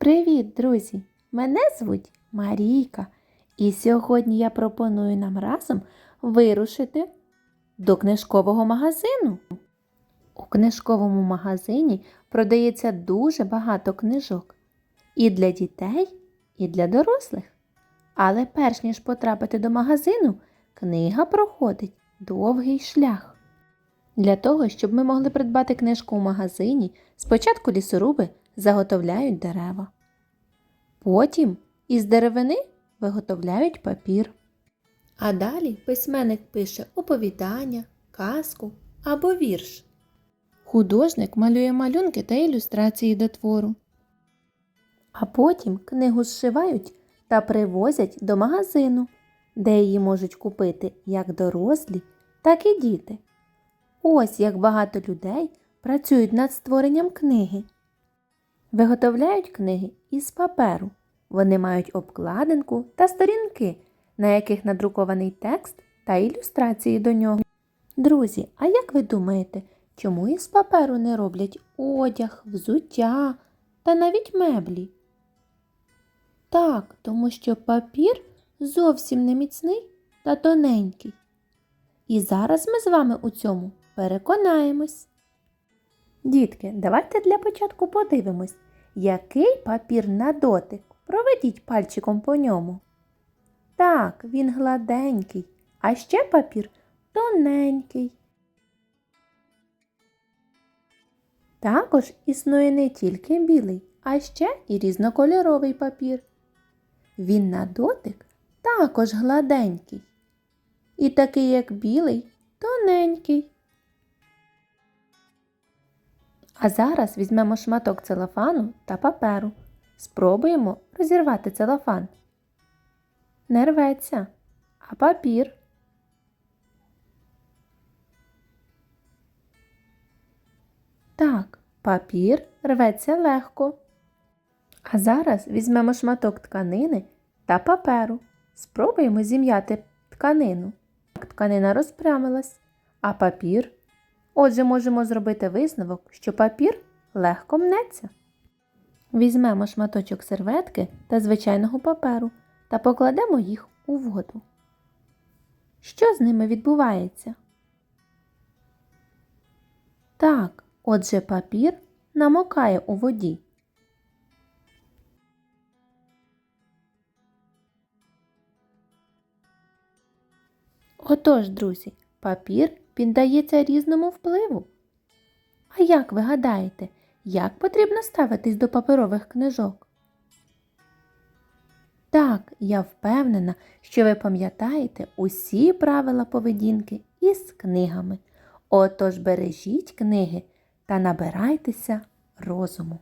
Привіт, друзі! Мене звуть Марійка, і сьогодні я пропоную нам разом вирушити до книжкового магазину. У книжковому магазині продається дуже багато книжок і для дітей, і для дорослих. Але перш ніж потрапити до магазину, книга проходить довгий шлях. Для того, щоб ми могли придбати книжку у магазині, спочатку лісоруби заготовляють дерева. Потім із деревини виготовляють папір. А далі письменник пише оповідання, казку або вірш. Художник малює малюнки та ілюстрації до твору. А потім книгу зшивають та привозять до магазину, де її можуть купити як дорослі, так і діти. Ось як багато людей працюють над створенням книги. Виготовляють книги із паперу. Вони мають обкладинку та сторінки, на яких надрукований текст та ілюстрації до нього. Друзі, а як ви думаєте, чому із паперу не роблять одяг, взуття та навіть меблі? Так, тому що папір зовсім не міцний та тоненький. І зараз ми з вами у цьому переконаємось. Дітки, давайте для початку подивимось, який папір на дотик. Проведіть пальчиком по ньому. Так, він гладенький, а ще папір тоненький. Також існує не тільки білий, а ще і різнокольоровий папір. Він на дотик також гладенький. І такий, як білий, тоненький. А зараз візьмемо шматок целофану та паперу. Спробуємо розірвати целофан. Не рветься, а папір. Так, папір рветься легко. А зараз візьмемо шматок тканини та паперу. Спробуємо зім'яти тканину. Тканина розпрямилась, а папір. Отже, можемо зробити висновок, що папір легко мнеться. Візьмемо шматочок серветки та звичайного паперу та покладемо їх у воду. Що з ними відбувається? Так, отже, папір намокає у воді. Отож, друзі, папір піддається різному впливу. А як ви гадаєте, як потрібно ставитись до паперових книжок? Так, я впевнена, що ви пам'ятаєте усі правила поведінки із книгами. Отож бережіть книги та набирайтеся розуму.